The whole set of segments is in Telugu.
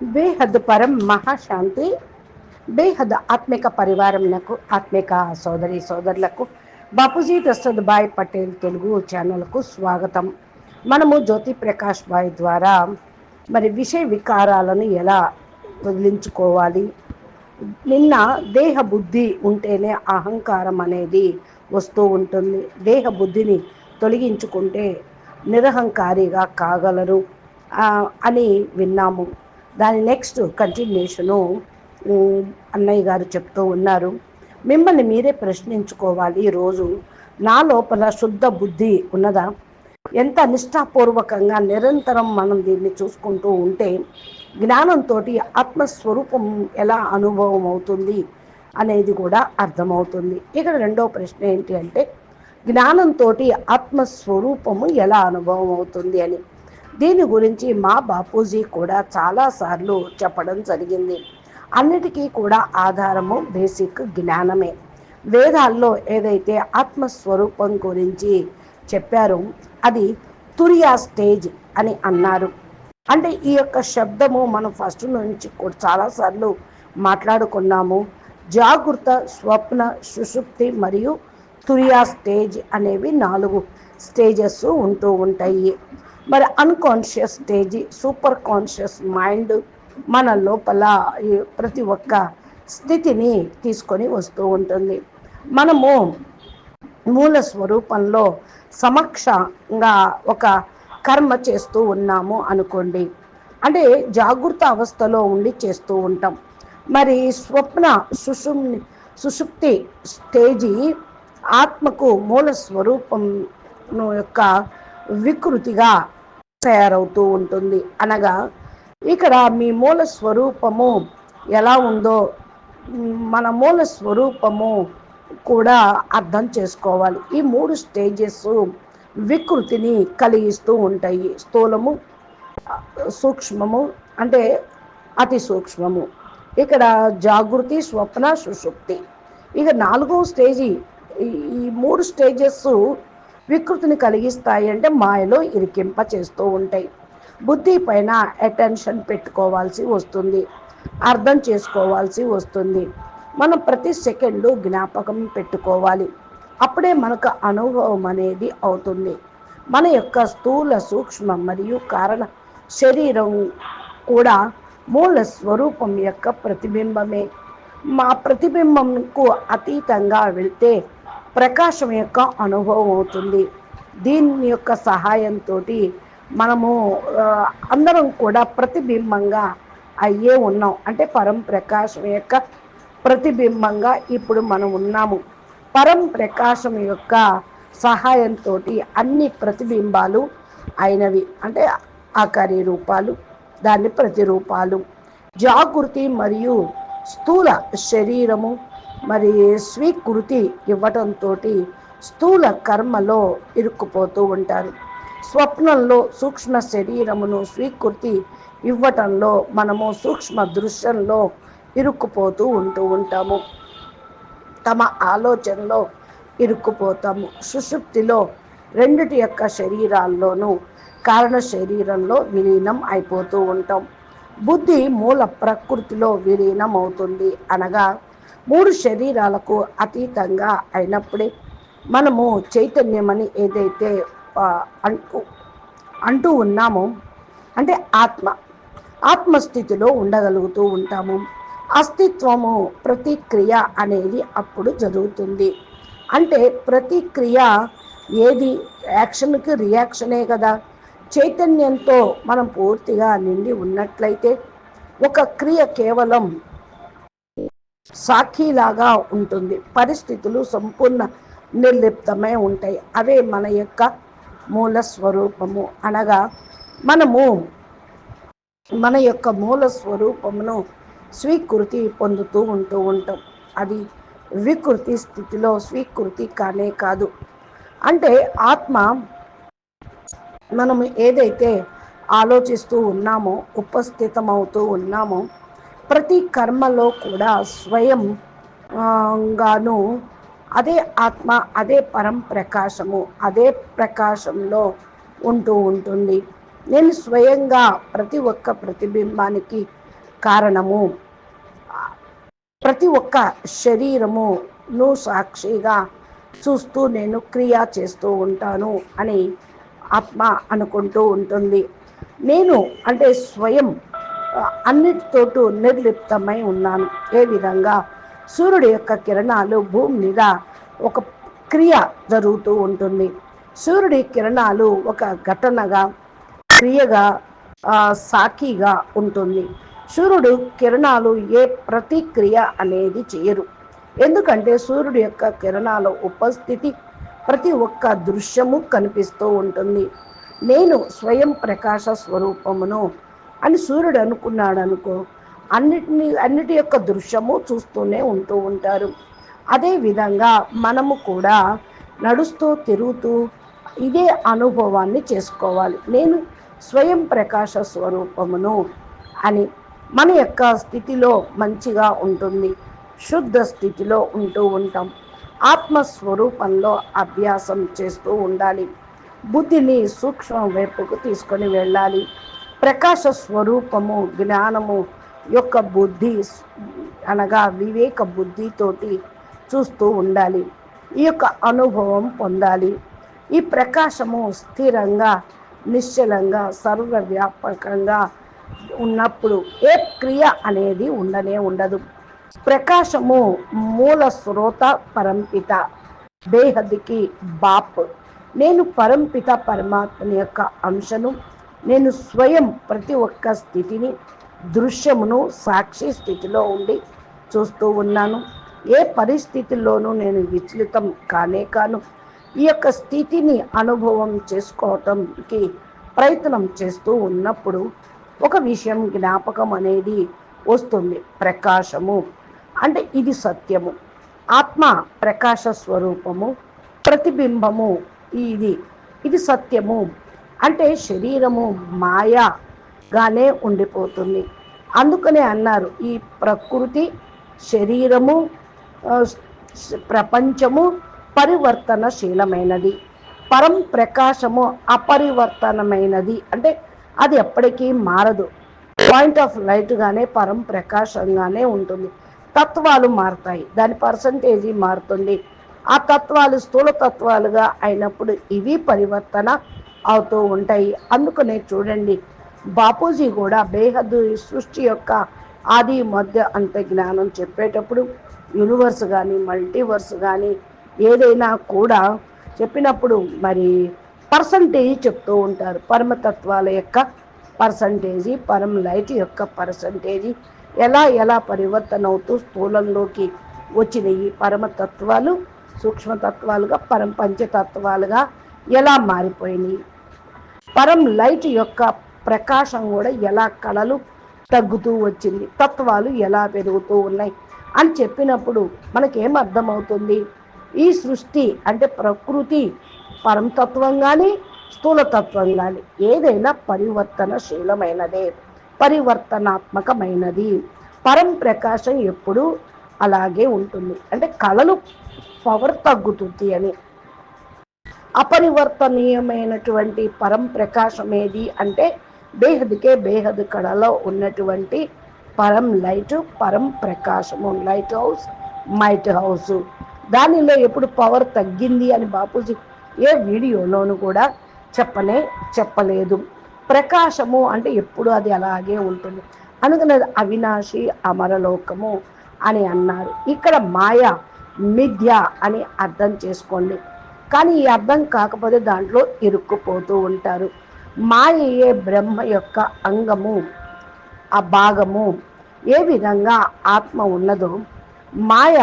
బేహద్ పరం మహాశాంతి బేహద్ ఆత్మిక పరివారంలకు ఆత్మిక సోదరి సోదరులకు బాపూజీ ప్రసాద్ భాయ్ పటేల్ తెలుగు ఛానల్కు స్వాగతం. మనము జ్యోతి ప్రకాష్ భాయ్ ద్వారా మరి విషయ వికారాలను ఎలా వదిలించుకోవాలి? నిన్న దేహ బుద్ధి ఉంటేనే అహంకారం అనేది వస్తూ ఉంటుంది. దేహ బుద్ధిని తొలగించుకుంటే నిరహంకారిగా కాగలరు అని విన్నాము. దాని నెక్స్ట్ కంటిన్యూషను అన్నయ్య గారు చెప్తూ ఉన్నారు. మిమ్మల్ని మీరే ప్రశ్నించుకోవాలి ఈరోజు. నా లోపల శుద్ధ బుద్ధి ఉన్నదా? ఎంత నిష్ఠాపూర్వకంగా నిరంతరం మనం దీన్ని చూసుకుంటూ ఉంటే జ్ఞానంతో ఆత్మస్వరూపం ఎలా అనుభవం అవుతుంది అనేది కూడా అర్థమవుతుంది. ఇక్కడ రెండో ప్రశ్న ఏంటి అంటే జ్ఞానంతో ఆత్మస్వరూపము ఎలా అనుభవం అవుతుంది అని. దీని గురించి మా బాపూజీ కూడా చాలాసార్లు చెప్పడం జరిగింది. అన్నిటికీ కూడా ఆధారము బేసిక్ జ్ఞానమే. వేదాల్లో ఏదైతే ఆత్మస్వరూపం గురించి చెప్పారో అది తురియా స్టేజ్ అని అన్నారు. అంటే ఈ యొక్క శబ్దము మనం ఫస్ట్ నుంచి కూడా చాలాసార్లు మాట్లాడుకున్నాము. జాగృత స్వప్న సుషుప్తి మరియు తురియా స్టేజ్ అనేవి నాలుగు స్టేజెస్ ఉంటూ ఉంటాయి. మరి unconscious stage super conscious mind మన లోపల ఈ ప్రతి ఒక్క స్థితిని తీసుకొని వస్తూ ఉంటుంది. మనము మూల స్వరూపంలో సమక్షంగా ఒక కర్మ చేస్తూ ఉన్నాము అనుకోండి. అంటే జాగృత అవస్థలో ఉండి చేస్తూ ఉంటాం. మరి స్వప్న సుషుమ్ సుషుప్తి స్టేజీ ఆత్మకు మూల స్వరూపం యొక్క వికృతిగా తయారవుతూ ఉంటుంది. అనగా ఇక్కడ మీ మూల స్వరూపము ఎలా ఉందో మన మూల స్వరూపము కూడా అర్థం చేసుకోవాలి. ఈ మూడు స్టేజెస్ వికృతిని కలిగిస్తూ ఉంటాయి. స్థూలము సూక్ష్మము అంటే అతి సూక్ష్మము. ఇక్కడ జాగృతి స్వప్న సుషుప్తి. ఇక నాలుగో స్టేజీ ఈ మూడు స్టేజెస్ వికృతిని కలిగిస్తాయి అంటే మాయలో ఇరికింప చేస్తూ ఉంటాయి. బుద్ధి పైన అటెన్షన్ పెట్టుకోవాల్సి వస్తుంది. అర్థం చేసుకోవాల్సి వస్తుంది. మనం ప్రతి సెకండు జ్ఞాపకం పెట్టుకోవాలి. అప్పుడే మనకు అనుభవం అనేది అవుతుంది. మన యొక్క స్థూల సూక్ష్మ మరియు కారణ శరీరం కూడా మూల స్వరూపం యొక్క ప్రతిబింబమే. మా ప్రతిబింబంకు అతీతంగా వెళ్తే ప్రకాశం యొక్క అనుభవం అవుతుంది. దీని యొక్క సహాయంతో మనము అందరం కూడా ప్రతిబింబంగా అయ్యే ఉన్నాం. అంటే పరం ప్రకాశం యొక్క ప్రతిబింబంగా ఇప్పుడు మనం ఉన్నాము. పరం ప్రకాశం యొక్క సహాయంతో అన్ని ప్రతిబింబాలు అయినవి. అంటే ఆకారి రూపాలు దాని ప్రతిరూపాలు జాగృతి మరియు స్థూల శరీరము మరి స్వీకృతి ఇవ్వటంతో స్థూల కర్మలో ఇరుక్కుపోతూ ఉంటారు. స్వప్నంలో సూక్ష్మ శరీరమును స్వీకృతి ఇవ్వటంలో మనము సూక్ష్మ దృశ్యంలో ఇరుక్కుపోతూ ఉంటూ ఉంటాము. తమ ఆలోచనలో ఇరుక్కుపోతాము. సుషుప్తిలో రెండిటి యొక్క శరీరాల్లోనూ కారణ శరీరంలో విలీనం అయిపోతూ ఉంటాం. బుద్ధి మూల ప్రకృతిలో విలీనం అవుతుంది అనగా మూడు శరీరాలకు అతీతంగా అయినప్పుడే మనము చైతన్యమని ఏదైతే అంటూ అంటూ ఉన్నామో అంటే ఆత్మ ఆత్మస్థితిలో ఉండగలుగుతూ ఉంటాము. అస్తిత్వము ప్రతిక్రియ అనేది అప్పుడు జరుగుతుంది. అంటే ప్రతిక్రియ ఏది? యాక్షన్కి రియాక్షనే కదా. చైతన్యంతో మనం పూర్తిగా నిండి ఉన్నట్లయితే ఒక క్రియ కేవలం సాక్షిలాగా ఉంటుంది. పరిస్థితులు సంపూర్ణ నిర్లిప్తమై ఉంటాయి. అవే మన యొక్క మూల స్వరూపము. అనగా మనము మన యొక్క మూల స్వరూపమును స్వీకృతి పొందుతూ ఉంటూ ఉంటాం. అది వికృతి స్థితిలో స్వీకృతి కానే కాదు. అంటే ఆత్మ మనము ఏదైతే ఆలోచిస్తూ ఉన్నామో ఉపస్థితమవుతూ ఉన్నామో ప్రతి కర్మలో కూడా స్వయం గాను అదే ఆత్మ అదే పరం ప్రకాశము అదే ప్రకాశంలో ఉంటూ ఉంటుంది. నేను స్వయంగా ప్రతి ఒక్క ప్రతిబింబానికి కారణము. ప్రతి ఒక్క శరీరమును సాక్షిగా చూస్తూ నేను క్రియ చేస్తూ ఉంటాను అని ఆత్మ అనుకుంటూ ఉంటుంది. నేను అంటే స్వయం అన్నిటితోటూ నిర్లిప్తమై ఉన్నాను. ఏ విధంగా? సూర్యుడి యొక్క కిరణాలు భూమి మీద ఒక క్రియ జరుగుతూ ఉంటుంది. సూర్యుడి కిరణాలు ఒక ఘటనగా క్రియగా సాఖిగా ఉంటుంది. సూర్యుడు కిరణాలు ఏ ప్రతిక్రియ అనేది చేయరు. ఎందుకంటే సూర్యుడి యొక్క కిరణాల ఉపస్థితి ప్రతి ఒక్క దృశ్యము కనిపిస్తూ ఉంటుంది. నేను స్వయం ప్రకాశ స్వరూపమును అని సూర్యుడు అనుకున్నాడు అనుకో అన్నిటిని అన్నిటి యొక్క దృశ్యము చూస్తూనే ఉంటూ ఉంటారు. అదేవిధంగా మనము కూడా నడుస్తూ తిరుగుతూ ఇదే అనుభవాన్ని చేసుకోవాలి. నేను స్వయం ప్రకాశ స్వరూపమును అని మన యొక్క స్థితిలో మంచిగా ఉంటుంది శుద్ధ స్థితిలో ఉంటూ ఉంటాం. ఆత్మస్వరూపంలో అభ్యాసం చేస్తూ ఉండాలి. బుద్ధిని సూక్ష్మ వైపుకు తీసుకొని వెళ్ళాలి. ప్రకాశ స్వరూపము జ్ఞానము యొక్క బుద్ధి అనగా వివేక బుద్ధితోటి చూస్తూ ఉండాలి. ఈ యొక్క అనుభవం పొందాలి. ఈ ప్రకాశము స్థిరంగా నిశ్చలంగా సర్వవ్యాపకంగా ఉన్నప్పుడు ఏ క్రియ అనేది ఉండనే ఉండదు. ప్రకాశము మూల స్రోత పరంపిత బేహద్కి బాప్. నేను పరంపిత పరమాత్మ యొక్క అంశను నేను స్వయం ప్రతి ఒక్క స్థితిని దృశ్యమును సాక్షి స్థితిలో ఉండి చూస్తూ ఉన్నాను. ఏ పరిస్థితుల్లోనూ నేను విచలితం కానే కాను. ఈ యొక్క స్థితిని అనుభవం చేసుకోవటంకి ప్రయత్నం చేస్తూ ఉన్నప్పుడు ఒక విషయం జ్ఞాపకం అనేది వస్తుంది. ప్రకాశము. అంటే ఇది సత్యము. ఆత్మ ప్రకాశ స్వరూపము ప్రతిబింబము ఇది. ఇది సత్యము. అంటే శరీరము మాయాగానే ఉండిపోతుంది. అందుకనే అన్నారు ఈ ప్రకృతి శరీరము ప్రపంచము పరివర్తనశీలమైనది. పరం ప్రకాశము అపరివర్తనమైనది. అంటే అది ఎప్పటికీ మారదు. పాయింట్ ఆఫ్ లైట్గానే పరం ప్రకాశంగానే ఉంటుంది. తత్వాలు మారుతాయి. దాని పర్సంటేజీ మారుతుంది. ఆ తత్వాలు స్థూల తత్వాలుగా అయినప్పుడు ఇవి పరివర్తన అవుతూ ఉంటాయి. అందుకనే చూడండి బాపూజీ కూడా బేహద్దు సృష్టి యొక్క ఆది మధ్య అంత జ్ఞానం చెప్పేటప్పుడు యూనివర్స్ కానీ మల్టీవర్స్ కానీ ఏదైనా కూడా చెప్పినప్పుడు మరి పర్సంటేజ్ చెప్తూ ఉంటారు. పరమతత్వాల యొక్క పర్సంటేజీ పరం లైట్ యొక్క పర్సంటేజీ ఎలా ఎలా పరివర్తన అవుతూ స్థూలంలోకి వచ్చినాయి. పరమతత్వాలు సూక్ష్మతత్వాలుగా పరం పంచతత్వాలుగా ఎలా మారిపోయినాయి. పరం లైట్ యొక్క ప్రకాశం కూడా ఎలా కళలు తగ్గుతూ వచ్చింది? తత్వాలు ఎలా పెరుగుతూ ఉన్నాయి? అని చెప్పినప్పుడు మనకేం అర్థమవుతుంది? ఈ సృష్టి అంటే ప్రకృతి పరంతత్వం కానీ స్థూలతత్వం కానీ ఏదైనా పరివర్తనశీలమైనదే పరివర్తనాత్మకమైనది. పరం ప్రకాశం ఎప్పుడు అలాగే ఉంటుంది. అంటే కళలు పవర్ తగ్గుతుంది అని. అపరివర్తనీయమైనటువంటి పరం ప్రకాశం ఏది అంటే బేహద్కే బేహద్ కళలో ఉన్నటువంటి పరం లైట్ పరం ప్రకాశము. Light house might house. దానిలో ఎప్పుడు పవర్ తగ్గింది అని బాపూజీ ఏ వీడియోలోను కూడా చెప్పనే చెప్పలేదు. ప్రకాశము అంటే ఎప్పుడు అది అలాగే ఉంటుంది. అందుకని అవినాశి అమరలోకము అని అన్నారు. ఇక్కడ మాయ మిథ్య అని అర్థం చేసుకోండి. కానీ ఈ అర్థం కాకపోతే దాంట్లో ఇరుక్కుపోతూ ఉంటారు. మాయయే బ్రహ్మ యొక్క అంగము ఆ భాగము. ఏ విధంగా ఆత్మ ఉన్నదో మాయ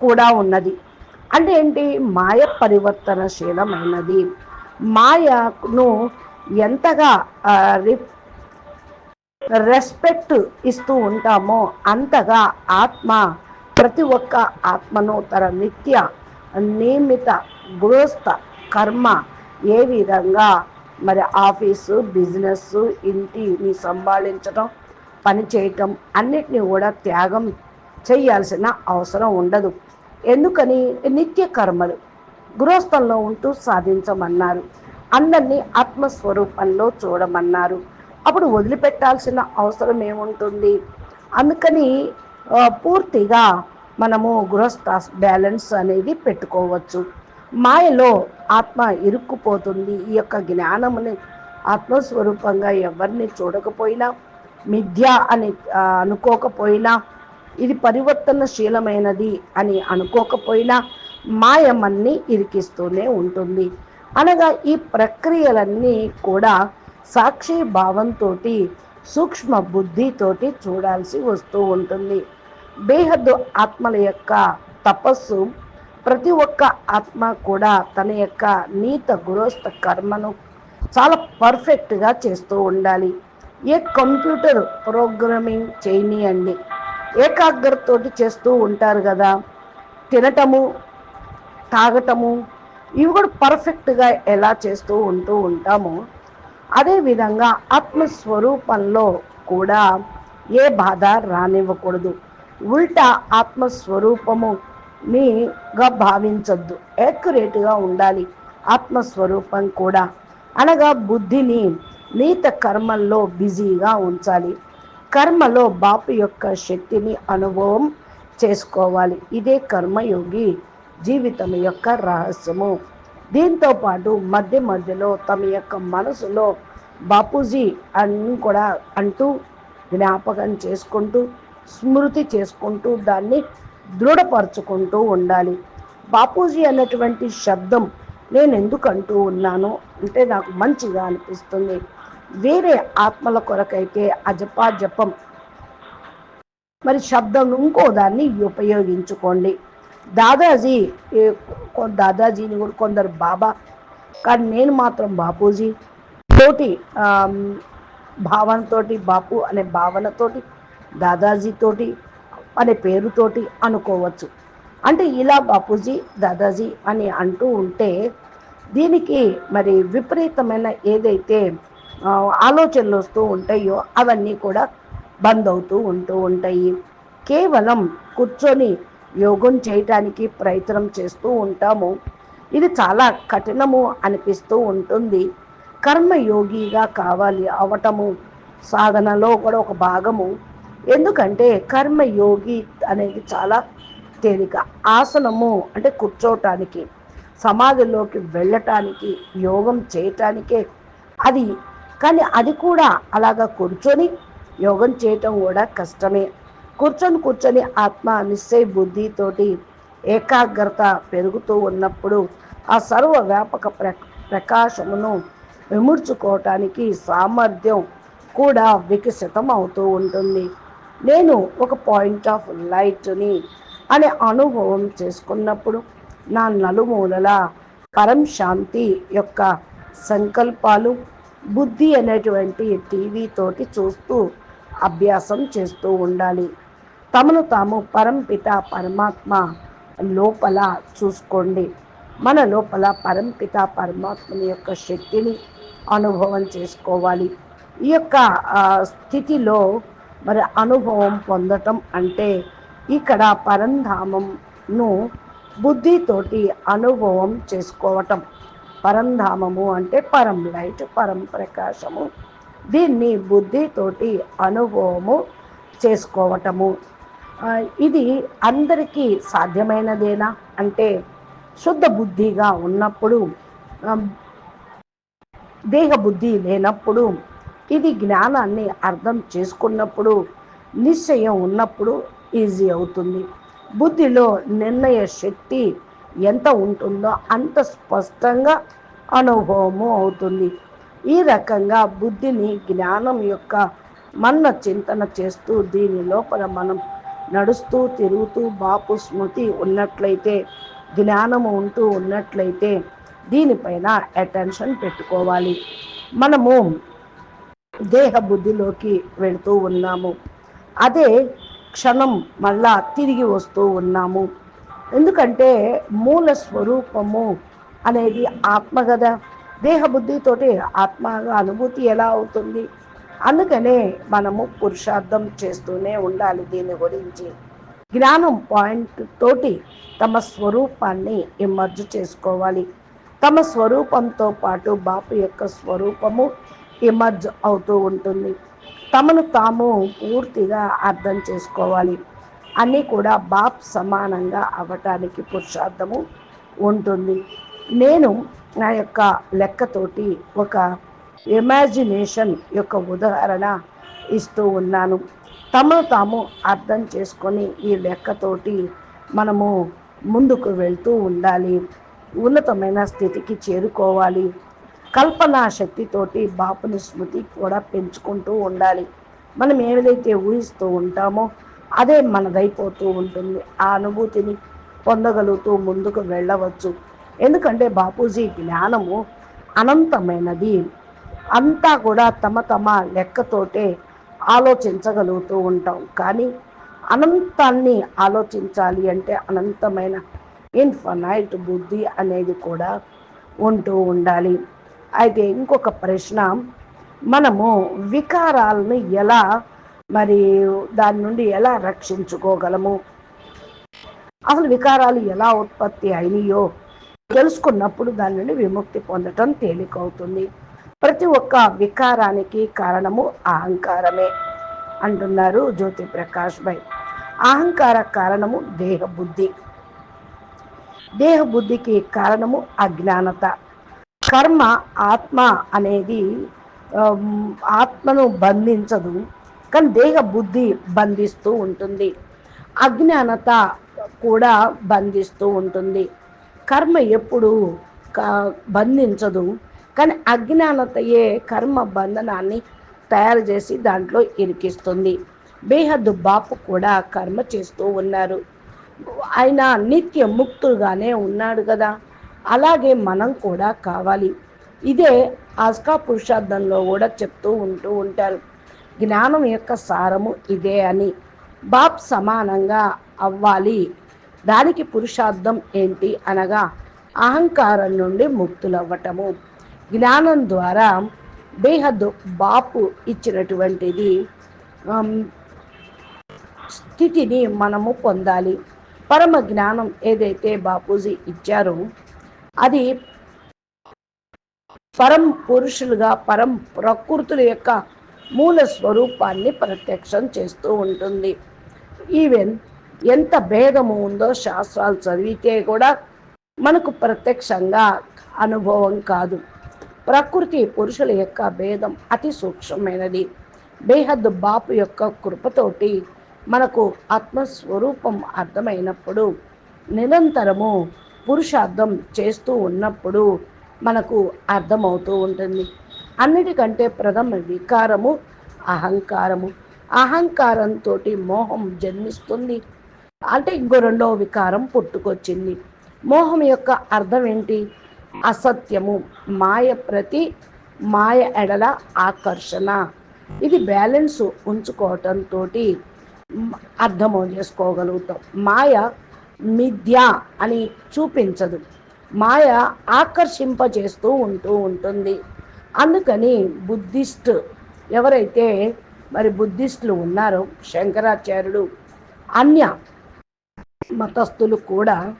కూడా ఉన్నది. అంటే ఏంటి? మాయ పరివర్తనశీలమైనది. మాయను ఎంతగా రెస్పెక్ట్ ఇస్తూ ఉంటామో అంతగా ఆత్మ ప్రతి ఒక్క ఆత్మను తన నిత్య నియమిత గృహస్థ కర్మ ఏ విధంగా? మరి ఆఫీసు బిజినెస్ ఇంటిని సంభాళించడం పని చేయటం అన్నిటినీ కూడా త్యాగం చేయాల్సిన అవసరం ఉండదు. ఎందుకని? నిత్య కర్మలు. గృహస్థంలో ఉంటూ సాధించమన్నారు. అందరినీ ఆత్మస్వరూపంలో చూడమన్నారు. అప్పుడు వదిలిపెట్టాల్సిన అవసరం ఏముంటుంది? అందుకని పూర్తిగా మనము గృహస్థ బ్యాలెన్స్ అనేది పెట్టుకోవచ్చు. మాయలో ఆత్మ ఇరుక్కుపోతుంది. ఈ యొక్క జ్ఞానముని ఆత్మస్వరూపంగా ఎవరిని చూడకపోయినా మిథ్య అని అనుకోకపోయినా ఇది పరివర్తనశీలమైనది అని అనుకోకపోయినా మాయమన్ని ఇరికిస్తూనే ఉంటుంది. అనగా ఈ ప్రక్రియలన్నీ కూడా సాక్షి భావంతో సూక్ష్మ బుద్ధితోటి చూడాల్సి వస్తూ ఉంటుంది. బేహద్దు ఆత్మల యొక్క తపస్సు. ప్రతి ఒక్క ఆత్మ కూడా తన యొక్క నీత గురోస్త కర్మను చాలా పర్ఫెక్ట్గా చేస్తూ ఉండాలి. ఏ కంప్యూటర్ ప్రోగ్రామింగ్ చేయనియండి. ఏకాగ్రతతోటి చేస్తూ ఉంటారు కదా. తినటము తాగటము ఇవి కూడా పర్ఫెక్ట్గా ఎలా చేస్తూ ఉంటూ ఉంటామో. అదేవిధంగా ఆత్మస్వరూపంలో కూడా ఏ బాధ రానివ్వకూడదు. ఉల్టా ఆత్మస్వరూపము మీగా భావించద్దు. యాక్యురేట్గా ఉండాలి ఆత్మస్వరూపం కూడా. అనగా బుద్ధిని నీత కర్మల్లో బిజీగా ఉంచాలి. కర్మలో బాపు యొక్క శక్తిని అనుభవం చేసుకోవాలి. ఇదే కర్మయోగి జీవితం యొక్క రహస్యము. దీంతో పాటు మధ్య మధ్యలో తమ యొక్క మనసులో బాపూజీ అని కూడా అంటూ జ్ఞాపకం చేసుకుంటూ స్మృతి చేసుకుంటూ దాన్ని దృఢపరచుకుంటూ ఉండాలి. బాపూజీ అన్నటువంటి శబ్దం నేను ఎందుకు అంటూ ఉన్నాను అంటే నాకు మంచిగా అనిపిస్తుంది. వేరే ఆత్మల కొరకైతే అజపా జపం మరి శబ్దం ఇంకో దాన్ని ఉపయోగించుకోండి. దాదాజీ దాదాజీని కూడా కొందరు బాబా కానీ నేను మాత్రం బాపూజీ తోటి భావనతోటి బాపు అనే భావనతోటి దాదాజీతోటి అనే పేరుతోటి అనుకోవచ్చు. అంటే ఇలా బాపూజీ దాదాజీ అని అంటూ ఉంటే దీనికి మరి విపరీతమైన ఏదైతే ఆలోచనలు వస్తూ ఉంటాయో అవన్నీ కూడా బంద్ అవుతూ ఉంటూ ఉంటాయి. కేవలం కూర్చొని యోగం చేయటానికి ప్రయత్నం చేస్తూ ఉంటాము. ఇది చాలా కఠినము అనిపిస్తూ ఉంటుంది. కర్మయోగిగా కావాలి అవటము సాధనలో కూడా ఒక భాగము. ఎందుకంటే కర్మయోగి అనేది చాలా తేలిక. ఆసనము అంటే కూర్చోవటానికి సమాధిలోకి వెళ్ళటానికి యోగం చేయటానికే అది. కానీ అది కూడా అలాగా కూర్చొని యోగం చేయటం కూడా కష్టమే. కూర్చొని కూర్చొని ఆత్మ నిశ్చయ బుద్ధితోటి ఏకాగ్రత పెరుగుతూ ఉన్నప్పుడు ఆ సర్వ వ్యాపక ప్ర ప్రకాశమును విముడ్చుకోవటానికి సామర్థ్యం కూడా వికసితం అవుతూ ఉంటుంది. నేను ఒక పాయింట్ ఆఫ్ లైట్ని అనే అనుభవం చేసుకున్నప్పుడు నా నలుమూలల పరం శాంతి యొక్క సంకల్పాలు బుద్ధి అనేటువంటి టీవీతోటి చూస్తూ అభ్యాసం చేస్తూ ఉండాలి. తమను తాము పరంపిత పరమాత్మ లోపల చూసుకోండి. మన లోపల పరంపిత పరమాత్మని యొక్క శక్తిని అనుభవం చేసుకోవాలి. ఈ యొక్క స్థితిలో మరి అనుభవం పొందటం అంటే ఇక్కడ పరంధామంను బుద్ధితోటి అనుభవం చేసుకోవటం. పరంధామము అంటే పరం లైట్ పరం ప్రకాశము. దీన్ని బుద్ధితోటి అనుభవము చేసుకోవటము. ఇది అందరికీ సాధ్యమైనదేనా? అంటే శుద్ధ బుద్ధిగా ఉన్నప్పుడు దేహ బుద్ధి లేనప్పుడు ఇది జ్ఞానాన్ని అర్థం చేసుకున్నప్పుడు నిశ్చయం ఉన్నప్పుడు ఈజీ అవుతుంది. బుద్ధిలో నిర్ణయ శక్తి ఎంత ఉంటుందో అంత స్పష్టంగా అనుభవము అవుతుంది. ఈ రకంగా బుద్ధిని జ్ఞానం యొక్క మన్న చింతన చేస్తూ దీని లోపల మనం నడుస్తూ తిరుగుతూ బాపు స్మృతి ఉన్నట్లయితే జ్ఞానము ఉంటూ ఉన్నట్లయితే దీనిపైన అటెన్షన్ పెట్టుకోవాలి. మనము దేహ బుద్ధిలోకి వెళుతూ ఉన్నాము. అదే క్షణం మళ్ళా తిరిగి వస్తూ ఉన్నాము. ఎందుకంటే మూల స్వరూపము అనేది ఆత్మ కదా దేహబుద్ధితోటి ఆత్మగా అనుభూతి ఎలా అవుతుంది? అందుకనే మనము పురుషార్థం చేస్తూనే ఉండాలి దీని గురించి. జ్ఞానం పాయింట్ తోటి తమ స్వరూపాన్ని ఇమర్జ్ చేసుకోవాలి. తమ స్వరూపంతో పాటు బాపు యొక్క స్వరూపము ఎమర్జ్ అవుతూ ఉంటుంది. తమను తాము పూర్తిగా అర్థం చేసుకోవాలి. అన్నీ కూడా బాప్ సమానంగా అవ్వటానికి పురుషార్థము ఉంటుంది. నేను నా యొక్క లెక్కతోటి ఒక ఇమాజినేషన్ యొక్క ఉదాహరణ ఇస్తూ ఉన్నాను. తమను తాము అర్థం చేసుకొని ఈ లెక్కతోటి మనము ముందుకు వెళ్తూ ఉండాలి. ఉన్నతమైన స్థితికి చేరుకోవాలి. కల్పనా శక్తితోటి బాపుని స్మృతి కూడా పెంచుకుంటూ ఉండాలి. మనం ఏదైతే ఊహిస్తూ ఉంటామో అదే మనదైపోతూ ఉంటుంది. ఆ అనుభూతిని పొందగలుగుతూ ముందుకు వెళ్ళవచ్చు. ఎందుకంటే బాపూజీ జ్ఞానము అనంతమైనది. అంతా కూడా తమ తమ లెక్కతోటే ఆలోచించగలుగుతూ ఉంటాం. కానీ అనంతాన్ని ఆలోచించాలి అంటే అనంతమైన ఇన్ఫనైట్ బుద్ధి అనేది కూడా ఉంటూ ఉండాలి. అయితే ఇంకొక ప్రశ్న. మనము వికారాలను ఎలా మరి దాని నుండి ఎలా రక్షించుకోగలము? అసలు వికారాలు ఎలా ఉత్పత్తి అయినాయో తెలుసుకున్నప్పుడు దాని నుండి విముక్తి పొందటం తేలికవుతుంది. ప్రతి ఒక్క వికారానికి కారణము అహంకారమే అంటున్నారు జ్యోతి ప్రకాష్ భాయ్ అహంకార కారణము దేహ బుద్ధి దేహ బుద్ధికి కారణము అజ్ఞానత. కర్మ ఆత్మ అనేది ఆత్మను బంధించదు. కానీ దేహ బుద్ధి బంధిస్తూ ఉంటుంది. అజ్ఞానత కూడా బంధిస్తూ ఉంటుంది. కర్మ ఎప్పుడు బంధించదు. కానీ అజ్ఞానతయే కర్మ బంధనాన్ని తయారు చేసి దాంట్లో ఇరికిస్తుంది. బేహద్దు బాపు కూడా కర్మ చేస్తూ ఉన్నారు. ఆయన నిత్య ముక్తులుగానే ఉన్నాడు కదా. అలాగే మనం కూడా కావాలి. ఇదే ఆస్కా పురుషార్థంలో కూడా చెప్తూ ఉంటూ ఉంటారు. జ్ఞానం యొక్క సారము ఇదే అని. బాప్ సమానంగా అవ్వాలి. దానికి పురుషార్థం ఏంటి అనగా అహంకారం నుండి ముక్తులవ్వటము. జ్ఞానం ద్వారా బేహద్దు బాపు ఇచ్చినటువంటిది స్థితిని మనము పొందాలి. పరమ జ్ఞానం ఏదైతే బాపూజీ ఇచ్చారో అది పరం పురుషులుగా పరం ప్రకృతుల యొక్క మూల స్వరూపాన్ని ప్రత్యక్షం చేస్తూ ఉంటుంది. ఈవెన్ ఎంత భేదము ఉందో శాస్త్రాలు చదివితే కూడా మనకు ప్రత్యక్షంగా అనుభవం కాదు. ప్రకృతి పురుషుల యొక్క భేదం అతి సూక్ష్మమైనది. బేహద్ బాపు యొక్క కృపతోటి మనకు ఆత్మస్వరూపం అర్థమైనప్పుడు నిరంతరము పురుషార్థం చేస్తూ ఉన్నప్పుడు మనకు అర్థమవుతూ ఉంటుంది. అన్నిటికంటే ప్రథమ వికారము అహంకారము. అహంకారంతో మోహం జన్మిస్తుంది. అంటే ఇంకో రెండో వికారం పుట్టుకొచ్చింది. మోహం యొక్క అర్థం ఏంటి? అసత్యము మాయ ప్రతి మాయ ఎడల ఆకర్షణ. ఇది బ్యాలెన్స్ ఉంచుకోవటంతో అర్థం చేసుకోగలుగుతాం. మాయ మిథ్య అని చూపించదు. మాయ ఆకర్షింపజేస్తూ ఉంటూ ఉంటుంది. అందుకని బుద్ధిస్ట్ ఎవరైతే మరి బుద్ధిస్టులు ఉన్నారో శంకరాచార్యుడు అన్య మతస్థులు కూడా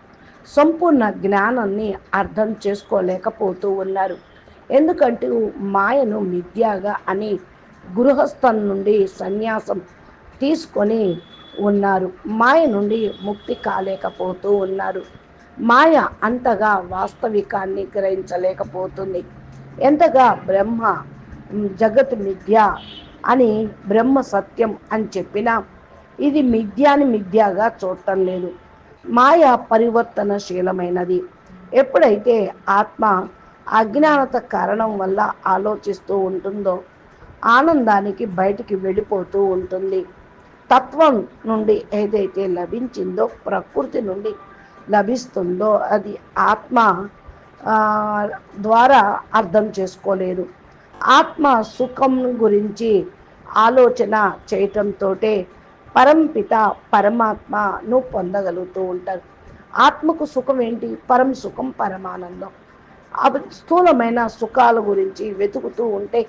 సంపూర్ణ జ్ఞానాన్ని అర్థం చేసుకోలేకపోతూ ఉన్నారు. ఎందుకంటే మాయను మిథ్యాగా అని గృహస్థం నుండి సన్యాసం తీసుకొని ఉన్నారు. మాయ నుండి ముక్తి కాలేకపోతూ ఉన్నారు. మాయ అంతగా వాస్తవికాన్ని గ్రహించలేకపోతుంది. ఎంతగా బ్రహ్మ జగత్ మిథ్య అని బ్రహ్మ సత్యం అని చెప్పినా ఇది మిథ్యాని మిథ్యాగా చూడటం లేదు. మాయ పరివర్తనశీలమైనది. ఎప్పుడైతే ఆత్మ అజ్ఞానత కారణం వల్ల ఆలోచిస్తూ ఉంటుందో ఆనందానికి బయటికి వెళ్ళిపోతూ ఉంటుంది. తత్వం నుండి ఏదైతే లభించిందో ప్రకృతి నుండి లభిస్తుందో అది ఆత్మ ద్వారా అర్థం చేసుకోలేదు ఆత్మ సుఖం గురించి ఆలోచన చేయటంతో పరంపిత పరమాత్మను పొందగలుగుతూ ఉంటారు. ఆత్మకు సుఖం ఏంటి? పరం సుఖం పరమానందం. అవి స్థూలమైన సుఖాల గురించి వెతుకుతూ ఉంటే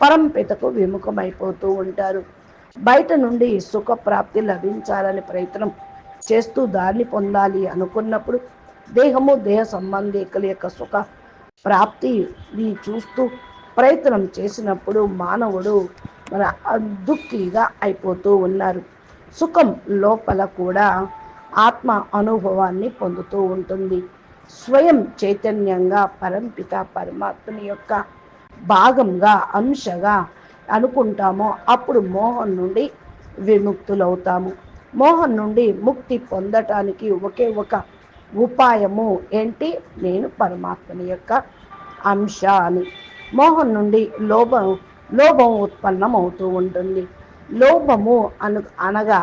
పరంపితకు విముఖమైపోతూ ఉంటారు. బయట నుండి సుఖ ప్రాప్తి లభించాలని ప్రయత్నం చేస్తూ దాన్ని పొందాలి అనుకున్నప్పుడు దేహము దేహ సంబంధికుల యొక్క సుఖ ప్రాప్తిని చూస్తూ ప్రయత్నం చేసినప్పుడు మానవుడు మన దుఃఖిగా అయిపోతూ ఉన్నారు. సుఖం లోపల కూడా ఆత్మ అనుభవాన్ని పొందుతూ ఉంటుంది. స్వయం చైతన్యంగా పరంపిత పరమాత్మని యొక్క భాగంగా అంశగా అనుకుంటామో అప్పుడు మోహం నుండి విముక్తులవుతాము. మోహం నుండి ముక్తి పొందటానికి ఒకే ఒక ఉపాయము ఏంటి? నేను పరమాత్మని యొక్క అంశ అని మోహం నుండి లోభం లోభం ఉత్పన్నం అవుతూ ఉంటుంది. లోభము అను అనగా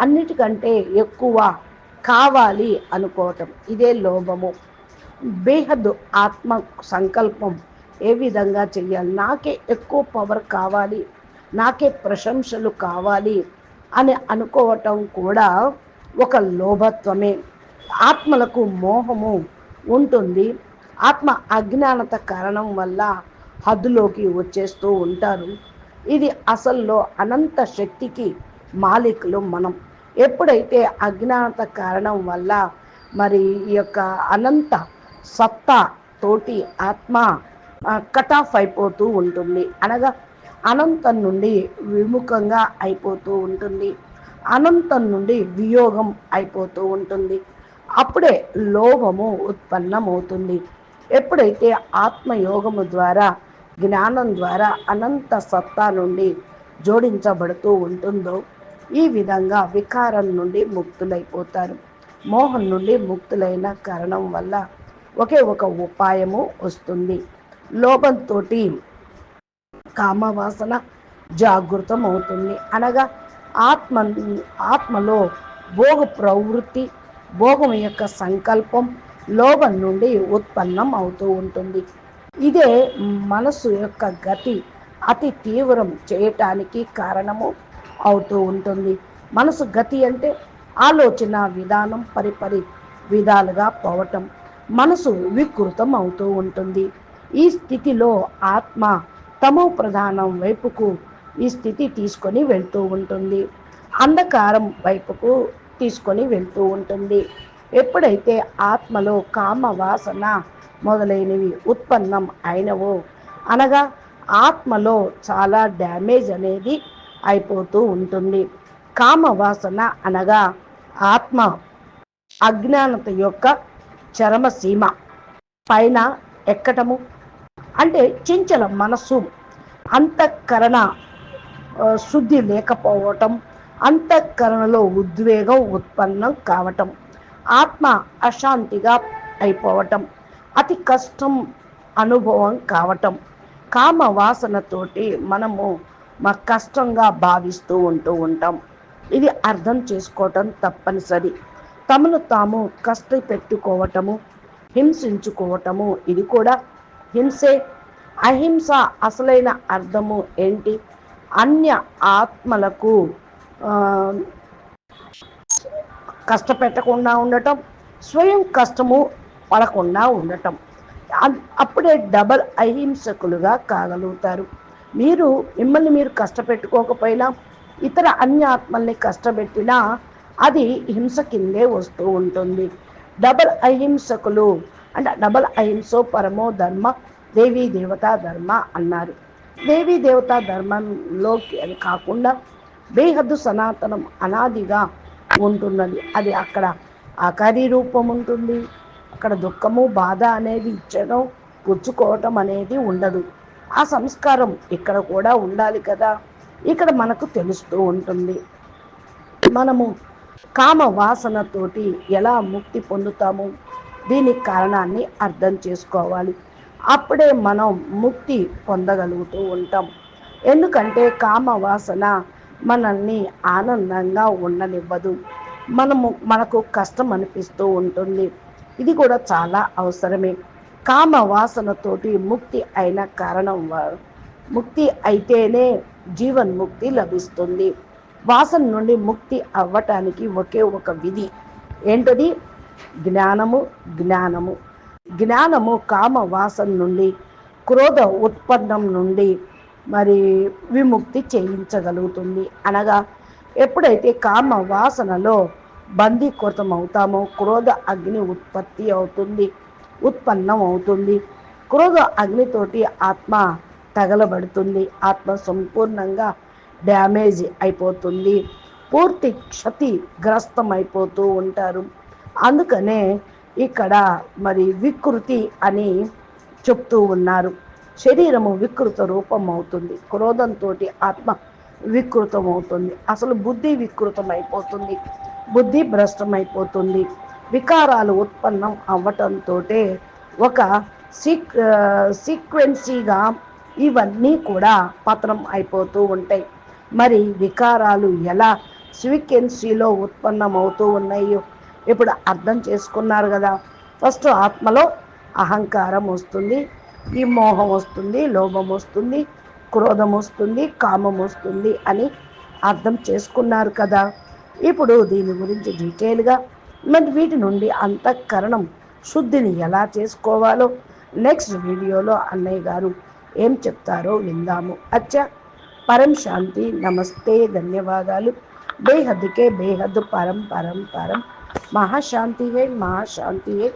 అన్నిటికంటే ఎక్కువ కావాలి అనుకోవటం. ఇదే లోభము. బేహద్ ఆత్మ సంకల్పం ఏ విధంగా చెయ్యాలి? నాకే ఎక్కువ పవర్ కావాలి నాకే ప్రశంసలు కావాలి అని అనుకోవటం కూడా ఒక లోభత్వమే. ఆత్మలకు మోహము ఉంటుంది. ఆత్మ అజ్ఞానత కారణం వల్ల హద్దులోకి వచ్చేస్తూ ఉంటారు. ఇది అసల్లో అనంత శక్తికి మాలికులు మనం. ఎప్పుడైతే అజ్ఞానత కారణం వల్ల మరి ఈ యొక్క అనంత సత్తా తోటి ఆత్మ కట్ ఆఫ్ అయిపోతూ ఉంటుంది. అనగా అనంతం నుండి విముఖంగా అయిపోతూ ఉంటుంది. అనంతం నుండి వియోగం అయిపోతూ ఉంటుంది. అప్పుడే లోభము ఉత్పన్నమవుతుంది. ఎప్పుడైతే ఆత్మయోగము ద్వారా జ్ఞానం ద్వారా అనంత సత్తా నుండి జోడించబడుతూ ఉంటుందో ఈ విధంగా వికారం నుండి ముక్తులైపోతారు. మోహం నుండి ముక్తులైన కారణం వల్ల ఒకే ఒక ఉపాయము వస్తుంది. లోపంతో కామవాసన జాగృతం అవుతుంది అనగా ఆత్మ ఆత్మలో భోగ ప్రవృత్తి భోగం యొక్క సంకల్పం లోభం నుండి ఉత్పన్నం అవుతూ ఉంటుంది. ఇదే మనసు యొక్క గతి అతి తీవ్రం చేయటానికి కారణము అవుతూ ఉంటుంది. మనసు గతి అంటే ఆలోచన విధానం పరిపరి విధాలుగా పోవటం. మనసు వికృతం అవుతూ ఉంటుంది. ఈ స్థితిలో ఆత్మ తమో ప్రధానం వైపుకు ఈ స్థితి తీసుకొని వెళ్తూ ఉంటుంది. అంధకారం వైపుకు తీసుకొని వెళ్తూ ఉంటుంది. ఎప్పుడైతే ఆత్మలో కామ వాసన మొదలైనవి ఉత్పన్నం అయినవో అనగా ఆత్మలో చాలా డ్యామేజ్ అనేది అయిపోతూ ఉంటుంది. కామ వాసన అనగా ఆత్మ అజ్ఞానత యొక్క చరమసీమ. పైన ఎక్కటము? అంటే చంచల మనస్సు అంతఃకరణ శుద్ధి లేకపోవటం అంతఃకరణలో ఉద్వేగం ఉత్పన్నం కావటం ఆత్మ అశాంతిగా అయిపోవటం అతి కష్టం అనుభవం కావటం కామ వాసనతోటి మనము మా కష్టంగా భావిస్తూ ఉంటూ ఉంటాం. ఇది అర్థం చేసుకోవటం తప్పనిసరి. తమను తాము కష్టపెట్టుకోవటము హింసించుకోవటము ఇది కూడా హింసే అహింస అసలైన అర్థము ఏంటి? అన్య ఆత్మలకు కష్టపెట్టకుండా ఉండటం స్వయం కష్టము పడకుండా ఉండటం. అప్పుడే డబల్ అహింసకులుగా కాగలుగుతారు. మీరు మిమ్మల్ని మీరు కష్టపెట్టుకోకపోయినా ఇతర అన్య ఆత్మల్ని కష్టపెట్టినా అది హింస కిందే వస్తూ ఉంటుంది. డబల్ అహింసకులు అంటే డబల్ అహింసో పరమో ధర్మ దేవీ దేవతా ధర్మ అన్నారు. దేవీ దేవతా ధర్మంలోకి అది కాకుండా బేహద్దు సనాతనం అనాదిగా ఉంటున్నది. అది అక్కడ ఆకారీ రూపం ఉంటుంది. అక్కడ దుఃఖము బాధ అనేది ఇచ్చడం పుచ్చుకోవటం అనేది ఉండదు. ఆ సంస్కారం ఇక్కడ కూడా ఉండాలి కదా. ఇక్కడ మనకు తెలుస్తూ ఉంటుంది. మనము కామ వాసనతోటి ఎలా ముక్తి పొందుతాము? దీనికి కారణాన్ని అర్థం చేసుకోవాలి. అప్పుడే మనం ముక్తి పొందగలుగుతూ ఉంటాం. ఎందుకంటే కామ వాసన మనల్ని ఆనందంగా ఉండనివ్వదు. మనము మనకు కష్టం అనిపిస్తూ ఉంటుంది. ఇది కూడా చాలా అవసరమే. కామ వాసనతోటి ముక్తి అయిన కారణం ముక్తి అయితేనే జీవన్ముక్తి లభిస్తుంది. వాసన నుండి ముక్తి అవ్వటానికి ఒకే ఒక విధి. ఏంటది? జ్ఞానము జ్ఞానము. జ్ఞానము కామ వాసన నుండి క్రోధ ఉత్పన్నం నుండి మరి విముక్తి చేయించగలుగుతుంది. అనగా ఎప్పుడైతే కామ వాసనలో బందీకృతం అవుతామో క్రోధ అగ్ని ఉత్పత్తి అవుతుంది ఉత్పన్నం అవుతుంది. క్రోధ అగ్నితోటి ఆత్మ తగలబడుతుంది ఆత్మ సంపూర్ణంగా డ్యామేజ్ అయిపోతుంది. పూర్తి క్షతిగ్రస్తం అయిపోతూ ఉంటారు. అందుకనే ఇక్కడ మరి వికృతి అని చెప్తూ ఉన్నారు. శరీరము వికృత రూపం అవుతుంది క్రోధంతో ఆత్మ వికృతం అవుతుంది అసలు బుద్ధి వికృతం అయిపోతుంది బుద్ధి భ్రష్టమైపోతుంది. వికారాలు ఉత్పన్నం అవ్వటంతో ఒక సీక్ సీక్వెన్సీగా ఇవన్నీ కూడా పతనం అయిపోతూ ఉంటాయి. మరి వికారాలు ఎలా సీక్వెన్సీలో ఉత్పన్నమవుతూ ఉన్నాయో ఇప్పుడు అర్థం చేసుకున్నారు కదా. ఫస్ట్ ఆత్మలో అహంకారం వస్తుంది ఈ మోహం వస్తుంది లోభం వస్తుంది క్రోధం వస్తుంది కామం వస్తుంది అని అర్థం చేసుకున్నారు కదా. ఇప్పుడు దీని గురించి డీటెయిల్గా మరి వీటి నుండి అంతఃకరణం శుద్ధిని ఎలా చేసుకోవాలో నెక్స్ట్ వీడియోలో అన్నయ్య గారు ఏం చెప్తారో విందాము. అచ్చా పరం శాంతి నమస్తే ధన్యవాదాలు. బేహద్కే బేహద్ పరం పరం పరం. మహాశాంతి హే మహాశాంతి హే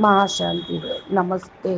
మహాశాంతి హే నమస్తే